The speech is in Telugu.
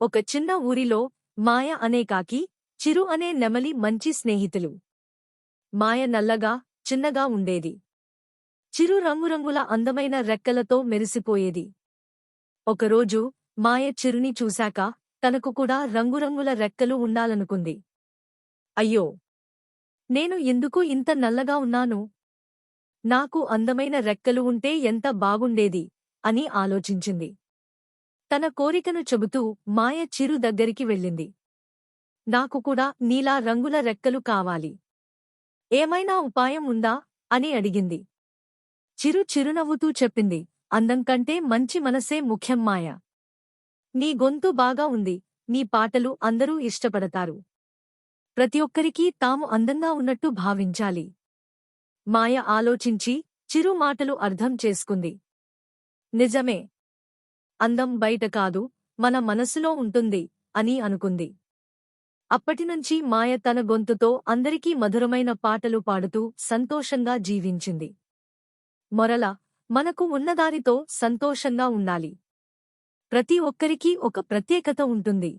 ఒక చిన్న ఊరిలో మాయ అనే కాకి చిరు అనే నెమలి మంచి స్నేహితులు. మాయ నల్లగా చిన్నగా ఉండేది. చిరు రంగురంగుల అందమైన రెక్కలతో మెరిసిపోయేది. ఒకరోజు మాయ చిరుని చూశాక తనకు కూడా రంగురంగుల రెక్కలు ఉండాలనుకుంది. అయ్యో! నేను ఎందుకు ఇంత నల్లగా ఉన్నాను? నాకు అందమైన రెక్కలు ఉంటే ఎంత బాగుండేది అని ఆలోచించింది. తన కోరికను చెబుతూ మాయ చిరు దగ్గరికి వెళ్ళింది. నాకు కూడా నీలా రంగుల రెక్కలు కావాలి. ఏమైనా ఉపాయం ఉందా? అని అడిగింది. చిరు చిరునవ్వుతూ చెప్పింది. అందం కంటే మంచి మనసే ముఖ్యం మాయ. నీ గొంతు బాగా ఉంది. నీ పాటలు అందరూ ఇష్టపడతారు. ప్రతి ఒక్కరికీ తాము అందంగా ఉన్నట్టు భావించాలి. మాయ ఆలోచించి చిరు మాటలు అర్థం చేసుకుంది. నిజమే. అందం బయట కాదు మన మనసులో ఉంటుంది అని అనుకుంది. అప్పటినుంచి మాయ తన గొంతుతో అందరికీ మధురమైన పాటలు పాడుతూ సంతోషంగా జీవించింది. మొరల మనకు ఉన్నదానితో సంతోషంగా ఉండాలి. ప్రతి ఒక్కరికీ ఒక ప్రత్యేకత ఉంటుంది.